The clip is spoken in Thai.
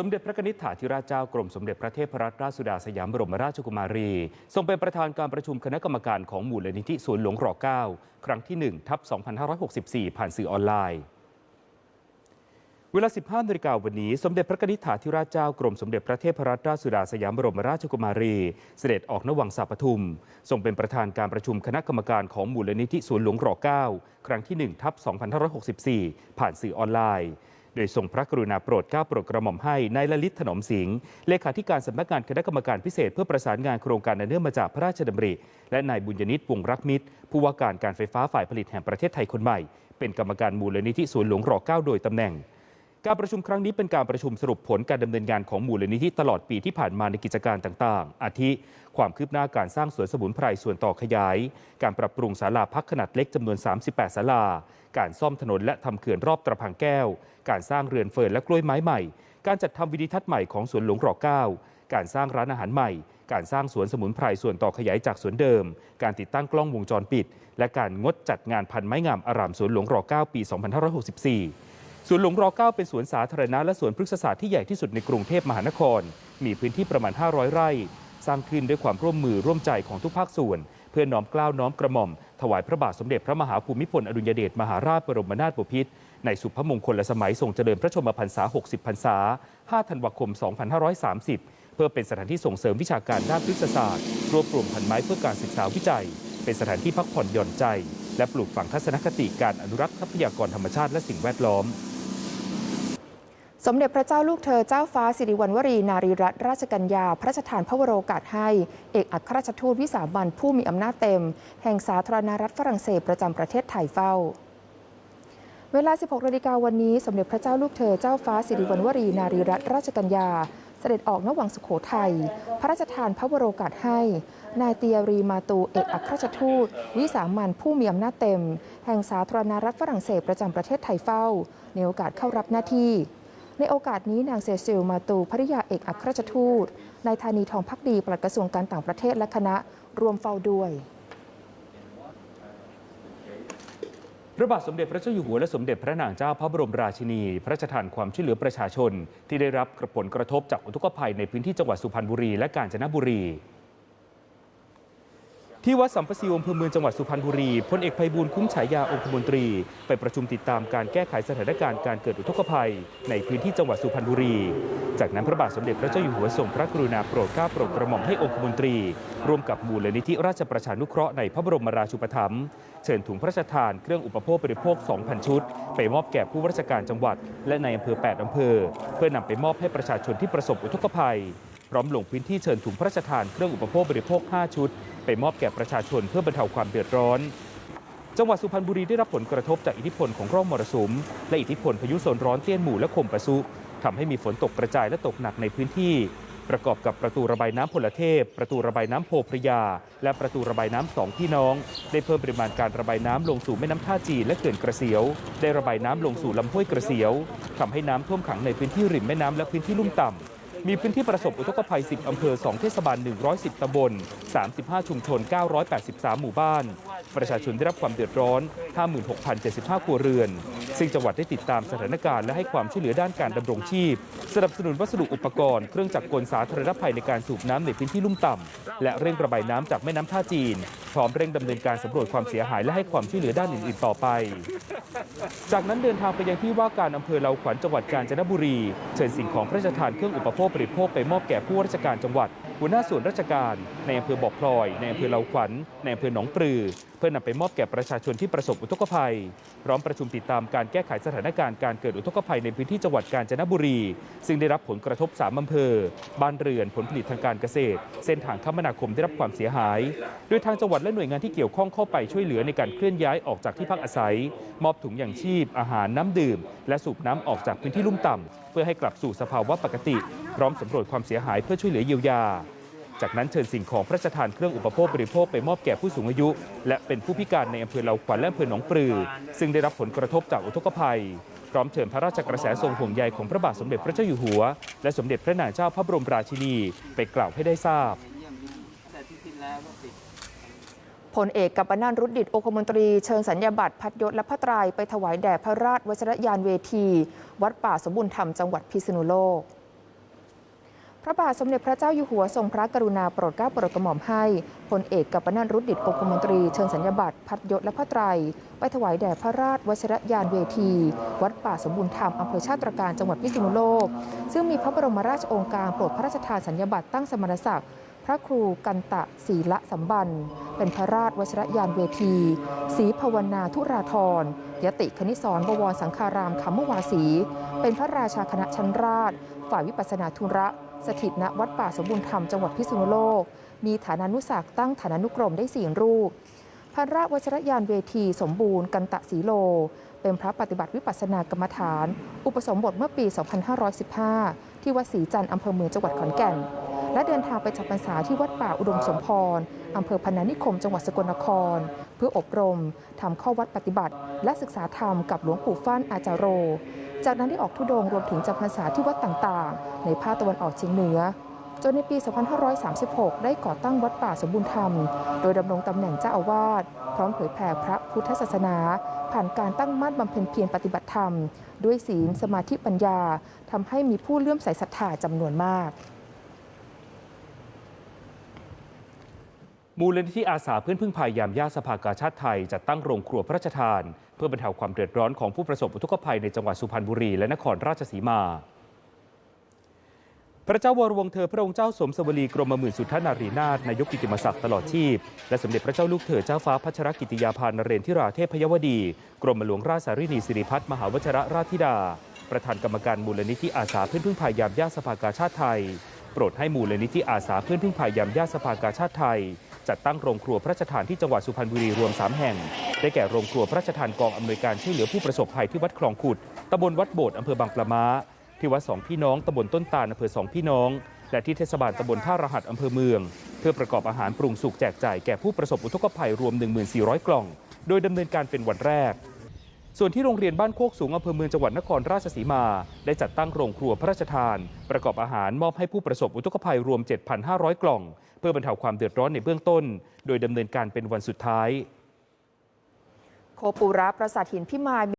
สมเด็จพระนิษฐาธิราชเจ้ากรมสมเด็จพระเทพรัตนราชสุดาสยามบรมราชกุมารี ทรงเป็นประธานการประชุมคณะกรรมการของมูลนิธิสวนหลวงร9ครั้งที่ 1 ทับ 2564 ผ่านสื่อออนไลน์ เวลา 15นาฬิกาวันนี้ สมเด็จพระนิษฐาธิราชเจ้ากรมสมเด็จพระเทพรัตนราชสุดาสยามบรมราชกุมารี เสด็จออกนวังสาปทุม ทรงเป็นประธานการประชุมคณะกรรมการของมูลนิธิสวนหลวงร9ครั้งที่1ทับ2564 ผ่านสื่อออนไลน์ โดยทรงพระกรุณาโปรดเกล้าโปรดกระหม่อมให้นายลลิตถนอมสิงห์เลขาธิการสำนักงานคณะกรรมการพิเศษ เพื่อประสานงานโครงการในเนื่องมาจากพระราชดำริ และนายบุญยนิตวงรักมิตร ผู้ว่าการการไฟฟ้าฝ่ายผลิตแห่งประเทศไทยคนใหม่ เป็นกรรมการมูลนิธิสวนหลวงร9โดยตำแหน่ง การประชุมครั้งนี้เป็นการประชุมสรุปผลการดำเนินงานของมูลนิธิตลอดปีที่ผ่านมาในกิจการต่างๆ อาทิ ความคืบหน้าการสร้างสวนสมุนไพรส่วนต่อขยาย การปรับปรุงศาลาพักขนาดเล็กจำนวน 38ศาลา การซ่อมถนนและทำเขื่อนรอบตระพังแก้ว การสร้างเรือนเฟิร์นและกล้วยไม้ใหม่ การจัดทำวิดีทัศน์ใหม่ของสวนหลวงร9การสร้างร้านอาหารใหม่ การสร้างสวนสมุนไพรส่วนต่อขยายจากสวนเดิม การติดตั้งกล้องวงจรปิด และการงดจัดงานพันไม้งามอารามสวนหลวงรอ9ปี 2564 สวนหลวงร9เป็นสวนสาธารณะและสวนพฤกษศาสตร์ที่ใหญ่ที่สุดในกรุงเทพมหานคร มีพื้นที่ประมาณ 500 ไร่ สร้างขึ้นด้วยความร่วมมือร่วมใจของทุกภาคส่วน เพื่อน้อมเกล้าวน้อมกระหม่อม ถวายพระบาทสมเด็จพระมหาภูมิพลอดุลยเดชมหาราชบรมนาถบพิตรในสุพมงคลและสมัยทรงเจริญพระชนมพรรษา 60 พรรษา 5 ธันวาคม 2530 เพื่อเป็นสถานที่ส่งเสริมวิชาการด้านพฤกษศาสตร์ รวบรวมพันไม้เพื่อการศึกษาวิจัย เป็นสถานที่พักผ่อนหย่อนใจ และปลูกฝังทัศนคติการอนุรักษ์ทรัพยากรธรรมชาติและสิ่งแวดล้อม สมเด็จพระเจ้าลูกเธอเจ้าฟ้าสิริวัณวรีนารีรัตนราชกัญญา พระราชทานพระวโรกาสให้ เอกอัครราชทูตวิสามันผู้มีอำนาจเต็ม แห่งสาธารณรัฐฝรั่งเศสประจำประเทศไทยเฝ้า เวลา 16นาฬิกาวันนี้ สมเด็จพระเจ้าลูกเธอเจ้าฟ้าสิริวัณวรีนารีรัตนราชกัญญา เสด็จออกนวังสุโขทัยพระราชทานพระวโรกาสให้ นายเตียรีมาตูเอกอัครราชทูตวิสามันผู้มีอำนาจเต็ม แห่งสาธารณรัฐฝรั่งเศสประจำประเทศไทยเฝ้าในโอกาสเข้ารับหน้าที่ ในโอกาสนี้นางเซซิลมาตูภริยาเอกอัครราชทูตนายธานีทองพักดีปลัดกระทรวงการต่างประเทศและคณะรวมเฝ้าด้วยพระบาทสมเด็จพระเจ้าอยู่หัวและสมเด็จพระนางเจ้าพระบรมราชินี พระราชทานความช่วยเหลือประชาชน ที่ได้รับผลกระทบจากอุทกภัยในพื้นที่จังหวัดสุพรรณบุรีและกาญจนบุรี ที่วัดสัมปสีอำเภอเมืองจังหวัดสุพรรณบุรีพลเอกไพบูลย์คุ้มฉายาองคมนตรี ไปประชุมติดตามการแก้ไขสถานการณ์การเกิดอุทกภัย ในพื้นที่จังหวัดสุพรรณบุรี จากนั้นพระบาทสมเด็จพระเจ้าอยู่หัวทรงพระกรุณาโปรดเกล้าโปรดกระหม่อมให้องคมนตรี ร่วมกับมูลนิธิราชประชานุเคราะห์ในพระบรมราชูปถัมภ์เชิญถุงพระราชทานเครื่องอุปโภคบริโภค 2,000 ชุด ไปมอบแก่ผู้ราชการจังหวัด และในอำเภอ 8 อำเภอ เพื่อนำไปมอบให้ประชาชนที่ประสบอุทกภัย ร้อมลงพื้นที่เชิญถุงพระราชทานเครื่องอุปโภคบริโภค 5 ชุด ไปมอบแก่ประชาชนเพื่อบรรเทาความเดือดร้อน จังหวัดสุพรรณบุรีได้รับผลกระทบจากอิทธิพลของร่องมรสุม และอิทธิพลพายุโซนร้อนเตี้ยนหมู่และคมปะซุทำให้มีฝนตกกระจายและตกหนักในพื้นที่ ประกอบกับประตูระบายน้ำพลเทพ ประตูระบายน้ำโพพระยา และประตูระบายน้ำสองพี่น้อง ได้เพิ่มปริมาณการระบายน้ำลงสู่แม่น้ำท่าจีนและเขื่อนกระเสียว ได้ระบายน้ำลงสู่ลำห้วยกระเสียวทำให้น้ำท่วมขังในพื้นที่ริมแม่น้ำและพื้นที่ลุ่มต่ำ มีพื้นที่ประสบอุทกภัย 10 อำเภอ 2 เทศบาล 110 ตำบล 35 ชุมชน 983 หมู่บ้าน ประชาชนได้รับความเดือดร้อน 56,075 ครัวเรือน ซึ่งจังหวัดได้ติดตามสถานการณ์และให้ความช่วยเหลือด้านการดำรงชีพ สนับสนุนวัสดุอุปกรณ์ เครื่องจักรกลสาธารณภัยในการสูบน้ำในพื้นที่ลุ่มต่ำ และเร่งระบายน้ำจากแม่น้ำท่าจีน พร้อมเร่งดำเนินการสำรวจความเสียหายและให้ความช่วยเหลือด้านอื่น ๆ ต่อไป จากนั้นเดินทางไปยังที่ว่าการอำเภอเลาขวัญจังหวัดกาญจนบุรี เชิญสิ่งของพระราชทานเครื่องอุปโภคบริโภคไปมอบแก่ผู้ราชการจังหวัด หัวหน้าส่วนราชการ ในอำเภอบ่อพลอย ในอำเภอเลาขวัญ ในอำเภอหนองปลือ เพื่อนำไปมอบแก่ประชาชนที่ประสบอุทกภัย พร้อมประชุมติดตามการแก้ไขสถานการณ์การเกิดอุทกภัยในพื้นที่จังหวัดกาญจนบุรี ซึ่งได้รับผลกระทบ3อำเภอ บ้านเรือน ผลผลิตทางการเกษตร เส้นทางคมนาคมได้รับความเสียหาย โดยทางจังหวัดและหน่วยงานที่เกี่ยวข้องเข้าไปช่วยเหลือในการเคลื่อนย้ายออกจากที่พักอาศัย มอบถุงยางชีพ อาหารน้ำดื่ม และสูบน้ำออกจากพื้นที่ลุ่มต่ำเพื่อให้กลับสู่สภาวะปกติ พร้อมสำรวจความเสียหายเพื่อช่วยเหลือเยียวยา จากนั้นเชิญสิ่งของพระราชทานเครื่องอุปโภคบริโภคไปมอบแก่ผู้สูงอายุ และเป็นผู้พิการในอำเภอเหลาขวัญและอำเภอหนองปลือ ซึ่งได้รับผลกระทบจากอุทกภัย พร้อมเชิญพระราชกระแสทรงห่วงใยของพระบาทสมเด็จพระเจ้าอยู่หัว และสมเด็จพระนางเจ้าพระบรมราชินีไปกล่าวให้ได้ทราบพลเอกกัปปนาทรุดดิตโอคมนตรีเชิญสัญญาบัตรพัดยศและพระไตรไปถวายแด่พระราชวชรยานเวที วัดป่าสมบูรณ์ธรรมจังหวัดพิษณุโลก ระบาทสมเด็จพระเจ้าอยู่หัวทรงพระกรุณาโปรดเกล้าโปรดกระหม่อมให้พลเอกกัปนาถรุดดิตองคมนตรีเชิญสัญญาบัตรพัดยศและพระไตร ไปถวายแด่พระราชวชรยานเวที วัดป่าสมบูรณ์ธรรมอำเภอชาติตรการจังหวัดพิษณุโลก ซึ่งมีพระบรมราชโองการโปรดพระราชทานสัญญาบัตรตั้งสมณศักดิ์พระครูกันตะศีละสัมบัน เป็นพระราชวชรยานเวทีศรีภาวนาทุราธรยติคณิสรบวรสังฆารามคำมวาสีเป็นพระราชาคณะชั้นราช ฝ่ายวิปัสสนาธุระ สถิตณวัดป่าสมบูรณ์ธรรมจังหวัดพิษณุโลก มีฐานานุศักตั้งฐานานุกรมได้สี่รูปพันราชวชรยานเวทีสมบูรณ์กันตะสีโล เป็นพระปฏิบัติวิปัสสนากรรมฐาน อุปสมบทเมื่อปี 2515 ที่วัดศรีจันทร์อำเภอเมืองจังหวัดขอนแก่น และเดินทางไปจำพรรษาที่วัดป่าอุดมสมพรอำเภอพนานิคม จังหวัดสกลนคร เพื่ออบรมทำข้อวัดปฏิบัติ และศึกษาธรรมกับหลวงปู่ฟ้านอาจารโร จากนั้นได้ออกทุดงรวมถึงจำพรรษาที่วัดต่างๆ ในภาคตะวันออกเฉียงเหนือจนในปี 2536 ได้ก่อตั้งวัดป่าสมบูรณ์ธรรม โดยดำรงตำแหน่งเจ้าอาวาส พร้อมเผยแผ่พระพุทธศาสนา ผ่านการตั้งมั่นบำเพ็ญเพียรปฏิบัติธรรม ด้วยศีลสมาธิปัญญาทำให้มีผู้เลื่อมใสศรัทธาจำนวนมาก มูลนิธิอาสาเพื่อนพึ่งพายยามย่าสภากาชาติไทยจัดตั้งโรงครัวพระราชทาน เพื่อบรรเทาความเดือดร้อนของผู้ประสบอุทกภัยในจังหวัดสุพรรณบุรีและนครราชสีมา พระเจ้าวรวงเธอพระองค์เจ้าสมสวลีกรมหมื่นสุทธนารีนาถนายกกิติมศักดิ์ตลอดชีพ และสมเด็จพระเจ้าลูกเธอเจ้าฟ้าพัชรกิติยาภานเรนทิราเทพยวดี กรมหลวงราชสารินีสิริพัฒน์มหาวชรราชธิดา ประธานกรรมการมูลนิธิอาสาเพื่อนพึ่งพายยามย่าสภากาชาติไทย โปรดให้มูลนิธิอาสาเพื่อนพึ่งพายยามย่าสภากาชาติไทย จัดตั้งโรงครัวพระราชทานที่จังหวัดสุพรรณบุรีรวม 3 แห่ง ได้แก่โรงครัวพระราชทานกองอำนวยการช่วยเหลือผู้ประสบภัยที่วัดคลองขุดตำบลวัดโบสถ์อำเภอบางปละม้าที่วัดสองพี่น้องตำบลต้นตาลอำเภอสองพี่น้อง และที่เทศบาลตำบลท่ารหัสอำเภอเมือง เพื่อประกอบอาหารปรุงสุกแจกจ่ายแก่ผู้ประสบอุทกภัยรวม 1400 กล่อง โดยดำเนินการเป็นวันแรก ส่วนที่โรงเรียนบ้านโคกสูงอำเภอเมืองจังหวัดนครราชสีมา ได้จัดตั้งโรงครัวพระราชทาน ประกอบอาหารมอบให้ผู้ประสบอุทกภัยรวม 7,500 กล่อง เพื่อบรรเทาความเดือดร้อนในเบื้องต้น โดยดำเนินการเป็นวันสุดท้าย โคปูระปราสาทหินพิมาย